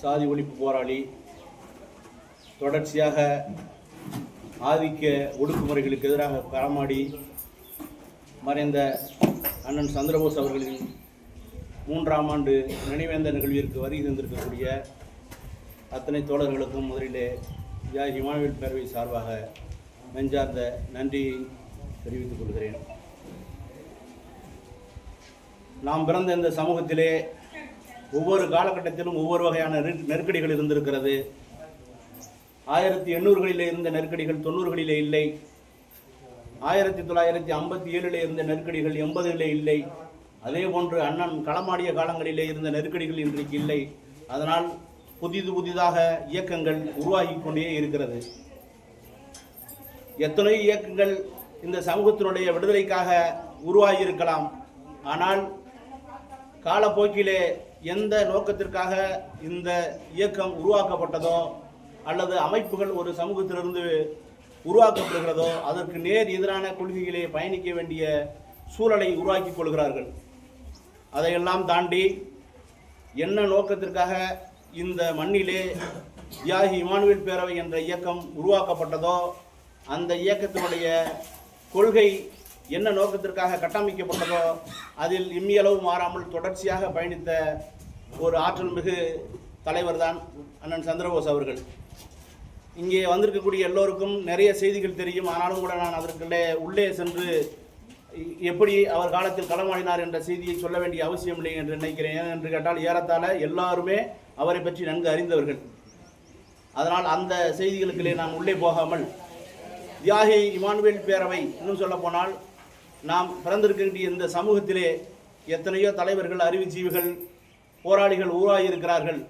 சாதி ஒழிப்பு போராளி தொடர்ச்சியாக ஆதிக்க ஒடுக்குமுறைகளுக்கு எதிராக களமாடி மறைந்த அண்ணன் சந்திரபோஸ் அவர்களின் மூன்றாம் ஆண்டு நினைவேந்த நிகழ்விற்கு வருகை தந்திருக்கக்கூடிய அத்தனை தோழர்களுக்கும் முதலிலே தியாகி இமானுவேல் பேரவை சார்பாக நெஞ்சார்ந்த நன்றியை தெரிவித்துக் கொள்கிறேன். நாம் பிறந்த இந்த சமூகத்திலே ஒவ்வொரு காலகட்டத்திலும் ஒவ்வொரு வகையான நெரு- நெருக்கடிகள் இருந்திருக்கிறது. ஆயிரத்தி எண்ணூறுகளிலே இருந்த நெருக்கடிகள் தொண்ணூறுகளிலே இல்லை. ஆயிரத்தி தொள்ளாயிரத்தி ஐம்பத்தி ஏழிலே இருந்த நெருக்கடிகள் எண்பதுகளிலே இல்லை. அதே போன்று அண்ணன் களமாடிய காலங்களிலே இருந்த நெருக்கடிகள் இன்றைக்கு இல்லை. அதனால் புதிது புதிதாக இயக்கங்கள் உருவாகி கொண்டே இருக்கிறது. எத்தனை இயக்கங்கள் இந்த சமூகத்தினுடைய விடுதலைக்காக உருவாகி இருக்கலாம் ஆனால் காலப்போக்கிலே எந்த நோக்கத்திற்காக இந்த இயக்கம் உருவாக்கப்பட்டதோ அல்லது அமைப்புகள் ஒரு சமூகத்திலிருந்து உருவாக்கப்படுகிறதோ அதற்கு நேர் எதிரான கொள்கைகளை பயணிக்க வேண்டிய சூழலை உருவாக்கி கொள்கிறார்கள். அதையெல்லாம் தாண்டி என்ன நோக்கத்திற்காக இந்த மண்ணிலே தியாகி இமானுவேல் பேரவை என்ற இயக்கம் உருவாக்கப்பட்டதோ அந்த இயக்கத்தினுடைய கொள்கை என்ன நோக்கத்திற்காக கட்டமைக்கப்பட்டதோ அதில் இம்மியளவு மாறாமல் தொடர்ச்சியாக பயணித்த ஒரு ஆற்றல் மிகு தலைவர் தான் அண்ணன் சந்திரபோஸ் அவர்கள். இங்கே வந்திருக்கக்கூடிய எல்லோருக்கும் நிறைய செய்திகள் தெரியும். ஆனாலும் கூட நான் அதற்குள்ளே உள்ளே சென்று எப்படி அவர் காலத்தில் களமாடினார் என்ற செய்தியை சொல்ல வேண்டிய அவசியம் இல்லை என்று நினைக்கிறேன். ஏன் என்று கேட்டால் ஏறத்தாழ எல்லாருமே அவரை பற்றி நன்கு அறிந்தவர்கள். அதனால் அந்த செய்திகளுக்குள்ளே நாம் உள்ளே போகாமல் தியாகி இமானுவேல் பேரவை இன்னும் சொல்ல போனால் நாம் பிறந்திருக்கின்ற இந்த சமூகத்திலே எத்தனையோ தலைவர்கள் அறிவுஜீவிகள் போராளிகள் உருவாகியிருக்கிறார்கள்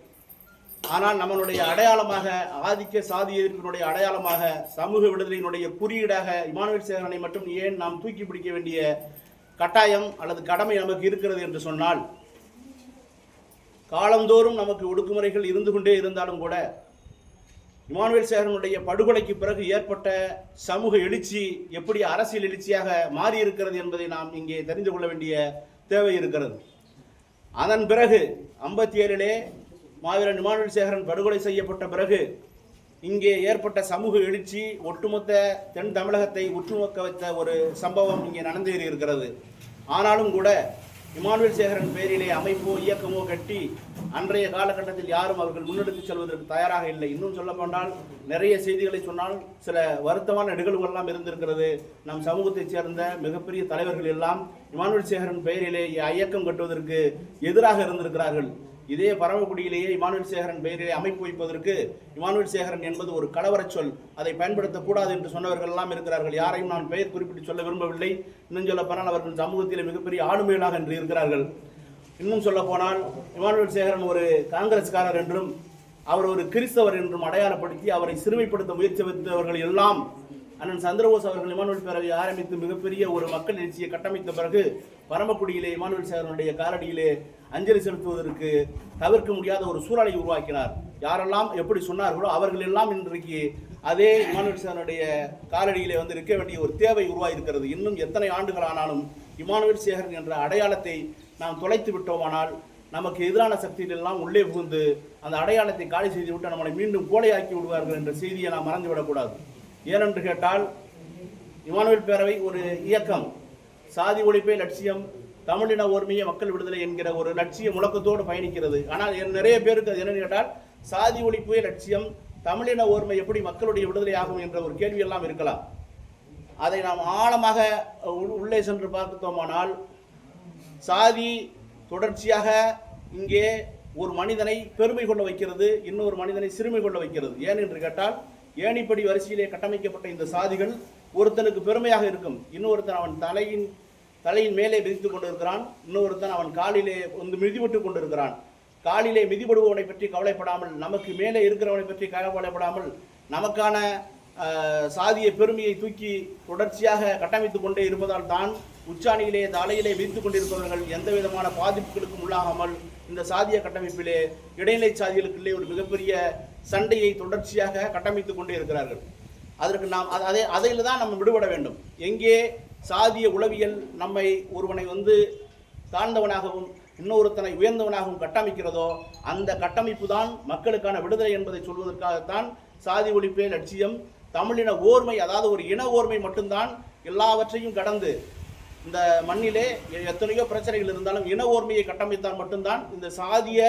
ஆனால் நம்மளுடைய அடையாளமாக ஆதிக்க சாதி எதிர்ப்பினுடைய அடையாளமாக சமூக விடுதலையினுடைய குறியீடாக இமானுவேல் சேகரனை மட்டும் ஏன் நாம் தூக்கி பிடிக்க வேண்டிய கட்டாயம் அல்லது கடமை நமக்கு இருக்கிறது என்று சொன்னால் காலந்தோறும் நமக்கு ஒடுக்குமுறைகள் இருந்து கொண்டே இருந்தாலும் கூட இமானுவேல் சேகரனுடைய படுகொலைக்கு பிறகு ஏற்பட்ட சமூக எழுச்சி எப்படி அரசியல் எழுச்சியாக மாறியிருக்கிறது என்பதை நாம் இங்கே தெரிந்து கொள்ள வேண்டிய தேவை இருக்கிறது. அதன் பிறகு ஐம்பத்தி ஏழிலே மாவீரன் இமானுவேல் சேகரன் படுகொலை செய்யப்பட்ட பிறகு இங்கே ஏற்பட்ட சமூக எழுச்சி ஒட்டுமொத்த தென் தமிழகத்தை உற்றுநோக்க வைத்த ஒரு சம்பவம் இங்கே நடந்தேறி இருக்கிறது ஆனாலும் கூட இமானுவேல் சேகரன் பேரிலே அமைப்போ இயக்கமோ கட்டி அன்றைய காலகட்டத்தில் யாரும் அவர்கள் முன்னெடுத்து செல்வதற்கு தயாராக இல்லை. இன்னும் சொல்ல போனால் நிறைய செய்திகளை சொன்னால் சில வருத்தமான நிகழ்வுகள்லாம் இருந்திருக்கிறது. நம் சமூகத்தைச் சேர்ந்த மிகப்பெரிய தலைவர்கள் எல்லாம் இமானுவேல் சேகரன் பெயரிலே இயக்கம் கட்டுவதற்கு எதிராக இருந்திருக்கிறார்கள். இதே பரமக்குடியிலேயே இமானுவேல் சேகரன் பெயரிலே அமைப்பு வைப்பதற்கு இமானுவேல் சேகரன் என்பது ஒரு கலவரச் சொல். அதை பயன்படுத்தக்கூடாது என்று சொன்னவர்கள் எல்லாம் இருக்கிறார்கள். யாரையும் நான் பெயர் குறிப்பிட்டு சொல்ல விரும்பவில்லை. இன்னும் சொல்ல போனால் அவர்கள் சமூகத்திலே மிகப்பெரிய ஆளுமையிலாக என்று இருக்கிறார்கள். இன்னும் சொல்ல போனால் இமானுவேல் சேகரன் ஒரு காங்கிரஸ்காரர் என்றும் அவர் ஒரு கிறிஸ்தவர் என்றும் அடையாளப்படுத்தி அவரை சிறுமைப்படுத்த முயற்சி வைத்தவர்கள் எல்லாம் அண்ணன் சந்திரபோஸ் அவர்கள் இமானுவல் பேரவை ஆரம்பித்து மிகப்பெரிய ஒரு மக்கள் எழுச்சியை கட்டமைத்த பிறகு பரமக்குடியிலே இமானுவல் சேகரனுடைய காலடியிலே அஞ்சலி செலுத்துவதற்கு தவிர்க்க முடியாத ஒரு சூழலை உருவாக்கினார். யாரெல்லாம் எப்படி சொன்னார்களோ அவர்கள் எல்லாம் இன்றைக்கு அதே இமானுவல் சேகரனுடைய காலடியிலே வந்து இருக்க வேண்டிய ஒரு தேவை உருவாகியிருக்கிறது இன்னும் எத்தனை ஆண்டுகள் ஆனாலும் இமானுவல் சேகரன் என்ற அடையாளத்தை நாம் தொலைத்து விட்டோமானால் நமக்கு எதிரான சக்திகள் எல்லாம் உள்ளே புகுந்து அந்த அடையாளத்தை காலி செய்து விட்டு நம்மளை மீண்டும் கோலையாக்கி விடுவார்கள் என்ற செய்தியை நாம் மறந்துவிடக்கூடாது. ஏனென்று கேட்டால் இமானுவேல் பேரவை ஒரு இயக்கம். சாதி ஒழிப்பே லட்சியம் தமிழின ஒருமையை மக்கள் விடுதலை என்கிற ஒரு லட்சிய முழக்கத்தோடு பயணிக்கிறது. ஆனால் என் நிறைய பேருக்கு அது என்னன்னு கேட்டால் சாதி ஒழிப்பே லட்சியம் தமிழின ஒருமை எப்படி மக்களுடைய விடுதலை ஆகும் என்ற ஒரு கேள்வி எல்லாம் இருக்கலாம். அதை நாம் ஆழமாக உள்ளே சென்று பார்த்தோமானால் சாதி தொடர்ச்சியாக இங்கே ஒரு மனிதனை பெருமை கொள்ள வைக்கிறது இன்னொரு மனிதனை சிறுமை கொள்ள வைக்கிறது. ஏன் என்று கேட்டால் ஏணிப்படி வரிசையிலே கட்டமைக்கப்பட்ட இந்த சாதிகள் ஒருத்தனுக்கு பெருமையாக இருக்கும். இன்னொருத்தன் அவன் தலையின் தலையின் மேலே மிதித்து கொண்டிருக்கிறான். இன்னொருத்தன் அவன் காலிலே வந்து மிதிபட்டு கொண்டிருக்கிறான். காலிலே மிதிபடுபவனை பற்றி கவலைப்படாமல் நமக்கு மேலே இருக்கிறவனை பற்றி கவலைப்படாமல் நமக்கான சாதிய பெருமையை தூக்கி தொடர்ச்சியாக கட்டமைத்துக் கொண்டே இருப்பதால் தான் உச்சாணியிலே தலையிலே மிதித்துக் கொண்டிருப்பவர்கள் எந்த விதமான பாதிப்புகளுக்கும் உள்ளாகாமல் இந்த சாதிய கட்டமைப்பிலே இடைநிலை சாதிகளுக்குள்ளே ஒரு மிகப்பெரிய சண்டையை தொடர்ச்சியாக கட்டமைத்து கொண்டே இருக்கிறார்கள். அதற்கு நாம் அ- அதை அதில் தான் நம்ம விடுபட வேண்டும். எங்கே சாதிய உளவியல் நம்மை ஒருவனை வந்து தாழ்ந்தவனாகவும் இன்னொருத்தனை உயர்ந்தவனாகவும் கட்டமைக்கிறதோ அந்த கட்டமைப்பு தான் மக்களுக்கான விடுதலை என்பதை சொல்வதற்காகத்தான் சாதி ஒழிப்பே லட்சியம். தமிழின ஓர்மை அதாவது ஒரு இன ஓர்மை மட்டும்தான் எல்லாவற்றையும் கடந்து இந்த மண்ணிலே எத்தனையோ பிரச்சனைகள் இருந்தாலும் இன ஓர்மையை கட்டமைத்தால் மட்டும்தான் இந்த சாதிய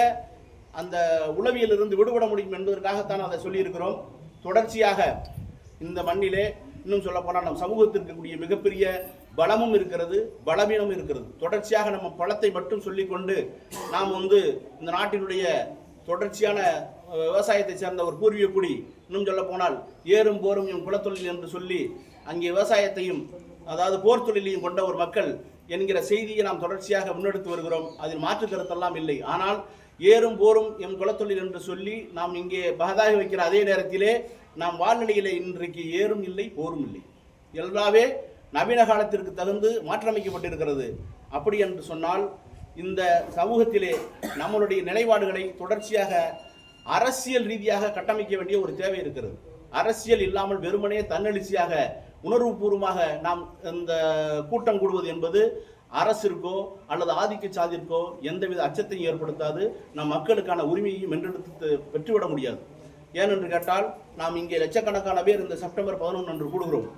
அந்த உளவியலிருந்து விடுபட முடியும் என்பதற்காகத்தான் அதை சொல்லியிருக்கிறோம். தொடர்ச்சியாக இந்த மண்ணிலே இன்னும் சொல்ல போனால் நம் சமூகத்திற்கு இருக்கக்கூடிய மிகப்பெரிய பலமும் இருக்கிறது பலவீனமும் இருக்கிறது. தொடர்ச்சியாக நம்ம பலத்தை மட்டும் சொல்லிக்கொண்டு நாம் வந்து இந்த நாட்டினுடைய தொடர்ச்சியான விவசாயத்தை சேர்ந்த ஒரு பூர்வீக குடி. இன்னும் சொல்ல போனால் ஏறும் போரும் என் குலத்தொழில் என்று சொல்லி அங்கே விவசாயத்தையும் அதாவது போர் தொழிலையும் கொண்ட ஒரு மக்கள் என்கிற செய்தியை நாம் தொடர்ச்சியாக முன்னெடுத்து வருகிறோம். அதில் மாற்று கருத்தெல்லாம் இல்லை. ஆனால் ஏறும் போரும் எம் குலத்தொழில் என்று சொல்லி நாம் இங்கே பகதாக வைக்கிற அதே நேரத்திலே நாம் வாழ்நிலையிலே இன்றைக்கு ஏறும் இல்லை போரும் இல்லை. எல்லாவே நவீன காலத்திற்கு தகுந்து மாற்றமைக்கப்பட்டிருக்கிறது. அப்படி என்று சொன்னால் இந்த சமூகத்திலே நம்மளுடைய நிலைப்பாடுகளை தொடர்ச்சியாக அரசியல் ரீதியாக கட்டமைக்க வேண்டிய ஒரு தேவை இருக்கிறது. அரசியல் இல்லாமல் வெறுமனே தன்னெழுச்சியாக உணர்வுபூர்வமாக நாம் இந்த கூட்டம் கூடுவது என்பது அரசிற்கோ அல்லது ஆதிக்க சாதிற்கோ எந்தவித அச்சத்தையும் ஏற்படுத்தாது. நம் மக்களுக்கான உரிமையையும் வென்றெடுத்து பெற்றுவிட முடியாது. ஏனென்று கேட்டால் நாம் இங்கே லட்சக்கணக்கான பேர் இந்த செப்டம்பர் பதினொன்று அன்று கூடுகிறோம்.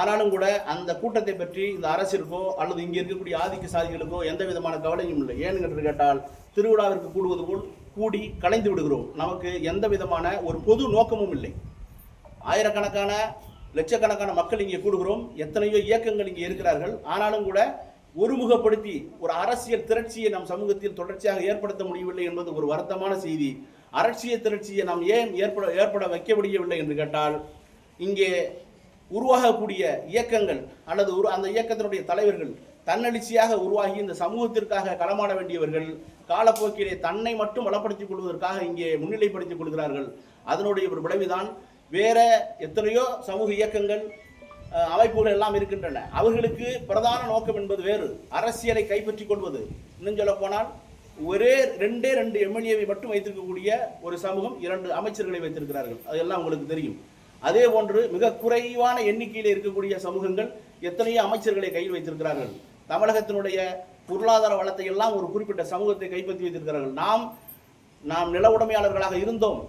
ஆனாலும் கூட அந்த கூட்டத்தை பற்றி இந்த அரசிற்கோ அல்லது இங்கே இருக்கக்கூடிய ஆதிக்க சாதிகளுக்கோ எந்த விதமான கவலையும் இல்லை. ஏனென்று கேட்டால் திருவிழாவிற்கு கூடுவது போல் கூடி கலைந்து விடுகிறோம். நமக்கு எந்த விதமான ஒரு பொது நோக்கமும் இல்லை. ஆயிரக்கணக்கான லட்சக்கணக்கான மக்கள் இங்கே கூடுகிறோம். எத்தனையோ இயக்கங்கள் இங்கே இருக்கிறார்கள். ஆனாலும் கூட ஒருமுகப்படுத்தி ஒரு அரசியல் திரட்சியை நம் சமூகத்தில் தொடர்ச்சியாக ஏற்படுத்த முடியவில்லை என்பது ஒரு வருத்தமான செய்தி. அரசியல் திரட்சியை நாம் ஏன் ஏற்பட ஏற்பட வைக்க முடியவில்லை என்று கேட்டால் இங்கே உருவாகக்கூடிய இயக்கங்கள் அல்லது உரு அந்த இயக்கத்தினுடைய தலைவர்கள் தன்னெழுச்சியாக உருவாகி இந்த சமூகத்திற்காக களமாட வேண்டியவர்கள் காலப்போக்கிலே தன்னை மட்டும் வளப்படுத்திக் கொள்வதற்காக இங்கே முன்னிலைப்படுத்திக் கொள்கிறார்கள். அதனுடைய ஒரு விளைவுதான் வேற எத்தனையோ சமூக இயக்கங்கள் அமைப்புகள் எல்லாம் இருக்கின்றன. அவர்களுக்கு பிரதான நோக்கம் என்பது வேறு. அரசியலை கைப்பற்றிக் கொள்வது. இன்னும் சொல்ல போனால் ஒரே ரெண்டே ரெண்டு எம்எல்ஏவை மட்டும் வைத்திருக்கக்கூடிய ஒரு சமூகம் இரண்டு அமைச்சர்களை வைத்திருக்கிறார்கள். அதெல்லாம் உங்களுக்கு தெரியும். அதே போன்று மிக குறைவான எண்ணிக்கையில் இருக்கக்கூடிய சமூகங்கள் எத்தனையோ அமைச்சர்களை கையில் வைத்திருக்கிறார்கள். தமிழகத்தினுடைய பொருளாதார வளத்தை எல்லாம் ஒரு குறிப்பிட்ட சமூகத்தை கைப்பற்றி வைத்திருக்கிறார்கள். நாம் நாம் நில உடைமையாளர்களாக இருந்தோம்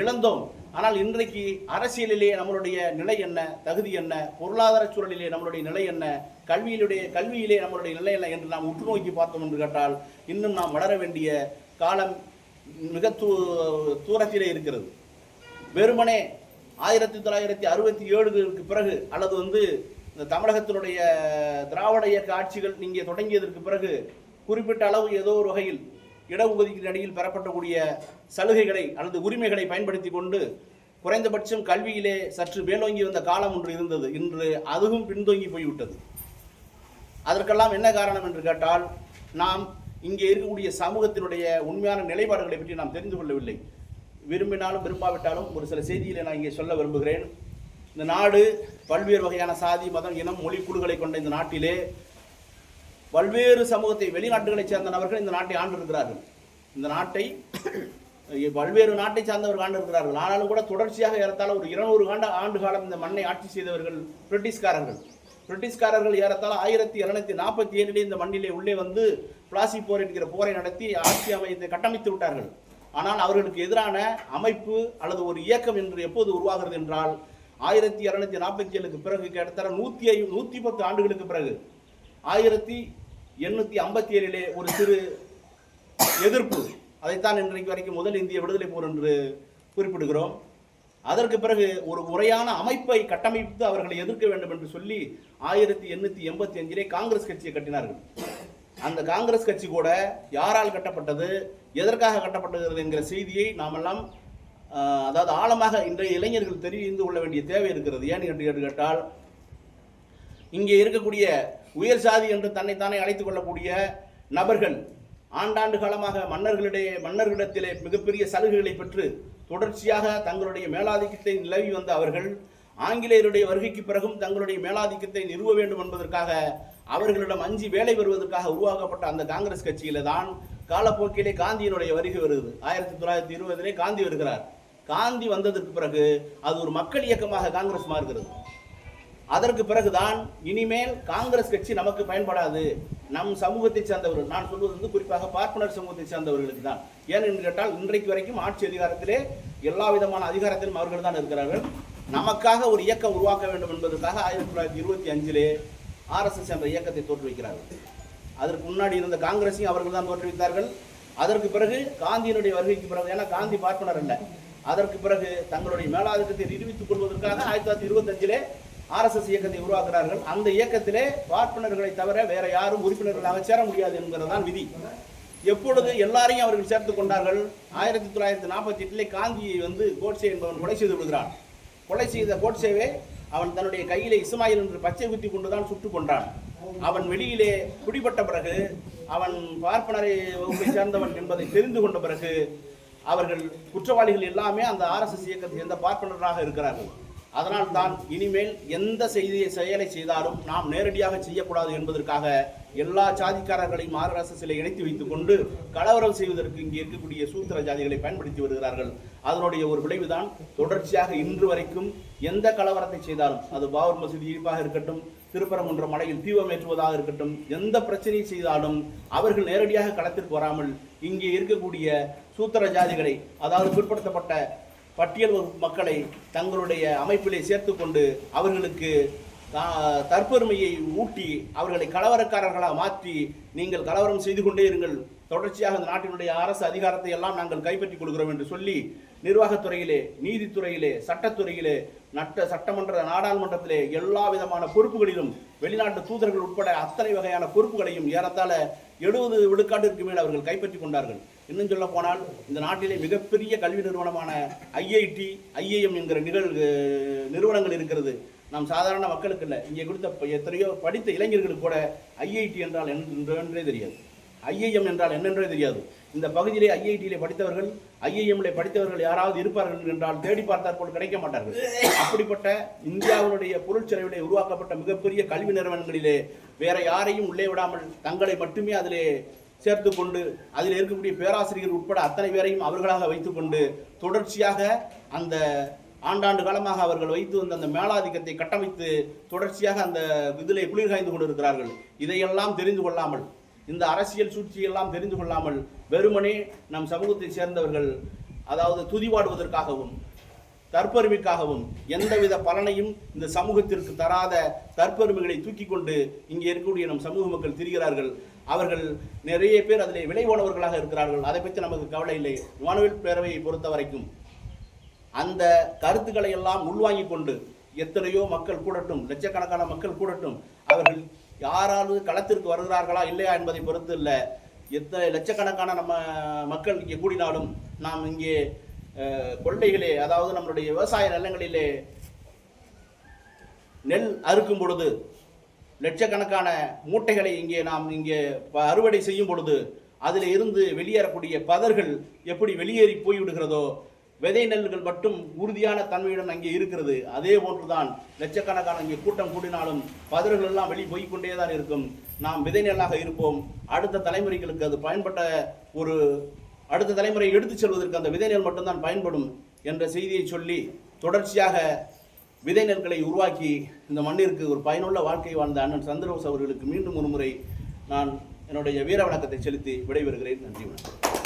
இழந்தோம். ஆனால் இன்றைக்கு அரசியலிலே நம்மளுடைய நிலை என்ன தகுதி என்ன பொருளாதார சூழலிலே நம்மளுடைய நிலை என்ன கல்வியிலுடைய கல்வியிலே நம்மளுடைய நிலை என்ன என்று நாம் உற்று நோக்கி பார்த்தோம் என்று கேட்டால் இன்னும் நாம் வளர வேண்டிய காலம் மிக தூ தூரத்திலே இருக்கிறது. வெறுமனே ஆயிரத்தி தொள்ளாயிரத்தி அறுபத்தி ஏழுக்கு பிறகு அல்லது வந்து இந்த தமிழகத்தினுடைய திராவிட இயக்க ஆட்சிகள் இங்கே தொடங்கியதற்கு பிறகு குறிப்பிட்ட அளவு ஏதோ ஒரு வகையில் இடஒதுக்கீடு அடியில் பெறப்படக்கூடிய சலுகைகளை அல்லது உரிமைகளை பயன்படுத்தி கொண்டு குறைந்தபட்சம் கல்வியிலே சற்று மேலோங்கி வந்த காலம் ஒன்று இருந்தது. இன்று அதுவும் பின்தோங்கி போய்விட்டது. அதற்கெல்லாம் என்ன காரணம் என்று கேட்டால் நாம் இங்கே இருக்கக்கூடிய சமூகத்தினுடைய உண்மையான நிலைப்பாடுகளை பற்றி நாம் தெரிந்து கொள்ளவில்லை. விரும்பினாலும் விரும்பாவிட்டாலும் ஒரு சில செய்திகளை நான் இங்கே சொல்ல விரும்புகிறேன். இந்த நாடு பல்வேறு வகையான சாதி மதம் இனம் மொழி குழுக்களை கொண்ட இந்த நாட்டிலே பல்வேறு சமூகத்தை வெளிநாட்டுகளைச் சேர்ந்த நபர்கள் இந்த நாட்டை ஆண்டிருக்கிறார்கள். இந்த நாட்டை பல்வேறு நாட்டை சார்ந்தவர்கள் ஆண்டிருக்கிறார்கள். ஆனாலும் கூட தொடர்ச்சியாக ஏறத்தாழ ஒரு இருநூறு ஆண்டு ஆண்டு காலம் இந்த மண்ணை ஆட்சி செய்தவர்கள் பிரிட்டிஷ்காரர்கள். பிரிட்டிஷ்காரர்கள் ஏறத்தாழ ஆயிரத்தி இருநூத்தி நாற்பத்தி ஏழிலே இந்த மண்ணிலே உள்ளே வந்து பிளாசி போர் என்கிற போரை நடத்தி ஆட்சி அமையத்தை கட்டமைத்து விட்டார்கள். ஆனால் அவர்களுக்கு எதிரான அமைப்பு அல்லது ஒரு இயக்கம் என்று எப்போது உருவாகிறது என்றால் ஆயிரத்தி இரநூத்தி நாற்பத்தி ஏழுக்கு பிறகு கிட்டத்தட்ட நூற்றி ஐ நூற்றி பத்து ஆண்டுகளுக்கு பிறகு ஆயிரத்தி எண்ணூற்றி ஐம்பத்தி ஏழிலே ஒரு சிறு எதிர்ப்பு. அதைத்தான் இன்றைக்கு வரைக்கும் முதல் இந்திய விடுதலை போர் என்று குறிப்பிடுகிறோம். அதற்கு பிறகு ஒரு முறையான அமைப்பை கட்டமைத்து அவர்களை எதிர்க்க வேண்டும் என்று சொல்லி ஆயிரத்தி எண்ணூற்றி எண்பத்தி அஞ்சிலே காங்கிரஸ் கட்சியை கட்டினார்கள். அந்த காங்கிரஸ் கட்சி கூட யாரால் கட்டப்பட்டது எதற்காக கட்டப்பட்டது என்கிற செய்தியை நாமெல்லாம் அதாவது ஆழமாக இன்றைய இளைஞர்கள் தெரிந்து கொள்ள வேண்டிய தேவை இருக்கிறது. ஏன் என்று கேட்டு கேட்டால் இங்கே இருக்கக்கூடிய உயர் சாதி என்று தன்னைத்தானே அழைத்துக் கொள்ளக்கூடிய நபர்கள் ஆண்டாண்டு காலமாக மன்னர்களிடையே மன்னர்களிடத்திலே மிகப்பெரிய சலுகைகளை பெற்று தொடர்ச்சியாக தங்களுடைய மேலாதிக்கத்தை நிலவி வந்த அவர்கள் ஆங்கிலேயருடைய வருகைக்கு பிறகும் தங்களுடைய மேலாதிக்கத்தை நிறுவ வேண்டும் என்பதற்காக அவர்களிடம் அஞ்சு வேலை பெறுவதற்காக உருவாக்கப்பட்ட அந்த காங்கிரஸ் கட்சியில தான் காலப்போக்கிலே காந்தியினுடைய வருகை வருகிறது. ஆயிரத்தி தொள்ளாயிரத்தி இருபதிலே காந்தி வருகிறார். காந்தி வந்ததற்கு பிறகு அது ஒரு மக்கள் இயக்கமாக காங்கிரஸ் மாறுகிறது. அதற்கு பிறகுதான் இனிமேல் காங்கிரஸ் கட்சி நமக்கு பயன்படாது. நம் சமூகத்தை சேர்ந்தவர்கள் நான் சொல்வது வந்து குறிப்பாக பார்ப்பனர் சமூகத்தை சேர்ந்தவர்களுக்கு தான். ஏன் என்று கேட்டால் இன்றைக்கு வரைக்கும் ஆட்சி அதிகாரத்திலே எல்லா விதமான அதிகாரத்திலும் அவர்கள் தான் இருக்கிறார்கள். நமக்காக ஒரு இயக்கம் உருவாக்க வேண்டும் என்பதற்காக ஆயிரத்தி தொள்ளாயிரத்தி இருபத்தி அஞ்சிலே ஆர்எஸ்எஸ் என்ற இயக்கத்தை தோற்றுவிக்கிறார்கள். அதற்கு முன்னாடி இருந்த காங்கிரஸையும் அவர்கள் தான் தோற்றுவித்தார்கள். அதற்கு பிறகு காந்தியினுடைய வருகைக்கு பிறகு ஏன்னா காந்தி பார்ப்பனர் அல்ல. அதற்கு பிறகு தங்களுடைய மேலாதிக்கத்தை நிரூபித்துக் கொள்வதற்காக ஆயிரத்தி தொள்ளாயிரத்தி இருபத்தஞ்சிலே ஆர்எஸ்எஸ் இயக்கத்தை உருவாக்குறார்கள். அந்த இயக்கத்திலே பார்ப்பனர்களை தவிர வேற யாரும் உறுப்பினர்களாக சேர முடியாது என்கிறதான் விதி. எப்பொழுது எல்லாரையும் அவர்கள் சேர்த்துக் கொண்டார்கள்? ஆயிரத்தி தொள்ளாயிரத்தி நாற்பத்தி எட்டிலே காந்தியை வந்து கோட்சே என்பவன் கொலை செய்து விடுகிறான். கொலை செய்த கோட்சேவே அவன் தன்னுடைய கையிலே இஸ்மாயில் என்று பச்சை குத்தி கொண்டுதான் சுட்டுக் கொண்டான் அவன் வெளியிலே குடிபட்ட பிறகு அவன் பார்ப்பனரை வகுப்பை சேர்ந்தவன் என்பதை தெரிந்து கொண்ட பிறகு அவர்கள் குற்றவாளிகள் எல்லாமே அந்த ஆர்எஸ்எஸ் இயக்கத்தை சேர்ந்த பார்ப்பனராக இருக்கிறார்கள். அதனால் தான் இனிமேல் எந்த செய்தியை செயலை செய்தாலும் நாம் நேரடியாக செய்யக்கூடாது என்பதற்காக எல்லா சாதிக்காரர்களையும் ஆர்எஸ்எஸ்ல இணைத்து வைத்துக் கொண்டு கலவரம் செய்வதற்கு இங்கே இருக்கக்கூடிய சூத்திர ஜாதிகளை பயன்படுத்தி வருகிறார்கள். அதனுடைய ஒரு விளைவுதான் தொடர்ச்சியாக இன்று வரைக்கும் எந்த கலவரத்தை செய்தாலும் அது பாபர் மசூதி இடிப்பாக இருக்கட்டும் திருப்பரங்குன்ற மலையில் தீபம் ஏற்றுவதாக இருக்கட்டும் எந்த பிரச்சனையை செய்தாலும் அவர்கள் நேரடியாக களத்திற்கு வராமல் இங்கே இருக்கக்கூடிய சூத்திர ஜாதிகளை அதாவது பிற்படுத்தப்பட்ட பட்டியல் வகுப்பு மக்களை தங்களுடைய அமைப்பிலே சேர்த்துக்கொண்டு அவர்களுக்கு தற்பெருமையை ஊட்டி அவர்களை கலவரக்காரர்களாக மாற்றி நீங்கள் கலவரம் செய்து கொண்டே இருங்கள். தொடர்ச்சியாக இந்த நாட்டினுடைய அரசு அதிகாரத்தை எல்லாம் நாங்கள் கைப்பற்றிக் கொள்கிறோம் என்று சொல்லி நிர்வாகத்துறையிலே நீதித்துறையிலே சட்டத்துறையிலே நட்ட சட்டமன்ற நாடாளுமன்றத்திலே எல்லா விதமான பொறுப்புகளிலும் வெளிநாட்டு தூதர்கள் உட்பட அத்தனை வகையான பொறுப்புகளையும் ஏறத்தாழ எழுபது விழுக்காட்டிற்கு மேல் அவர்கள் கைப்பற்றி கொண்டார்கள். இன்னும் சொல்ல போனால் இந்த நாட்டிலே மிகப்பெரிய கல்வி நிறுவனமான ஐஐடி ஐஏஎம் என்கிற நிகழ் நிறுவனங்கள் இருக்கிறது. நாம் சாதாரண மக்களுக்கு இல்லை. இங்கே கொடுத்த எத்தனையோ படித்த இளைஞர்களுக்கு கூட ஐஐடி என்றால் என்றே தெரியாது. ஐஐஎம் என்றால் என்னென்றே தெரியாது. இந்த பகுதியிலே ஐஐடியிலே படித்தவர்கள் ஐஐஎம்ல படித்தவர்கள் யாராவது இருப்பார்கள் என்றால் தேடி பார்த்தால் போல் கிடைக்க மாட்டார்கள். அப்படிப்பட்ட இந்தியாவினுடைய பொருட்செலவிலே உருவாக்கப்பட்ட மிகப்பெரிய கல்வி நிறுவனங்களிலே வேற யாரையும் உள்ளே விடாமல் தங்களை மட்டுமே அதிலே சேர்த்து கொண்டு அதில் இருக்கக்கூடிய பேராசிரியர் உட்பட அத்தனை பேரையும் அவர்களாக வைத்துக்கொண்டு தொடர்ச்சியாக அந்த ஆண்டாண்டு காலமாக அவர்கள் வைத்து வந்த அந்த மேலாதிக்கத்தை கட்டமைத்து தொடர்ச்சியாக அந்த இதிலே குளிர் காய்ந்து கொண்டிருக்கிறார்கள். இதையெல்லாம் தெரிந்து கொள்ளாமல் இந்த அரசியல் சூழ்ச்சியெல்லாம் தெரிந்து கொள்ளாமல் வெறுமனே நம் சமூகத்தை சேர்ந்தவர்கள் அதாவது துதிவாடுவதற்காகவும் தற்பெருமைக்காகவும் எந்தவித பலனையும் இந்த சமூகத்திற்கு தராத தற்பெருமைகளை தூக்கி கொண்டு இங்கே இருக்கக்கூடிய நம் சமூக மக்கள் திரிகிறார்கள். அவர்கள் நிறைய பேர் அதிலே விலை போனவர்களாக இருக்கிறார்கள். அதை பற்றி நமக்கு கவலை இல்லை. மானுவேல் பேரவையை பொறுத்த வரைக்கும் அந்த கருத்துக்களை எல்லாம் உள்வாங்கிக் கொண்டு எத்தனையோ மக்கள் கூடட்டும் லட்சக்கணக்கான மக்கள் கூடட்டும் அவர்கள் யாராவது களத்திற்கு வருகிறார்களா இல்லையா என்பதை பொறுத்து இல்லை. எத்தனை லட்சக்கணக்கான நம்ம மக்கள் இங்கே கூடினாலும் நாம் இங்கே கொள்ளைகளே அதாவது நம்மளுடைய விவசாய நிலங்களிலே நெல் அறுக்கும் பொழுது லட்சக்கணக்கான மூட்டைகளை இங்கே நாம் இங்கே ப- அறுவடை செய்யும் பொழுது அதில் இருந்து வெளியேறக்கூடிய பதர்கள் எப்படி வெளியேறி போய்விடுகிறதோ விதை நெல்கள் மட்டும் உறுதியான தன்மையுடன் அங்கே இருக்கிறது. அதே போன்றுதான் லட்சக்கணக்கான இங்கே கூட்டம் கூடினாலும் பதறுகள் எல்லாம் வெளி போய் கொண்டே தான் இருக்கும். நாம் விதை நெல்லாக இருப்போம். அடுத்த தலைமுறைகளுக்கு அது பயன்பட்ட ஒரு அடுத்த தலைமுறை எடுத்துச் செல்வதற்கு அந்த விதை நெல் மட்டும்தான் பயன்படும் என்ற செய்தியை சொல்லி தொடர்ச்சியாக விதை நெற்களை உருவாக்கி இந்த மண்ணிற்கு ஒரு பயனுள்ள வாழ்க்கை வாழ்ந்த அண்ணன் சந்திரபோஸ் அவர்களுக்கு மீண்டும் ஒரு முறை நான் என்னுடைய வீர வணக்கத்தை செலுத்தி விடைபெறுகிறேன். நன்றி வணக்கம்.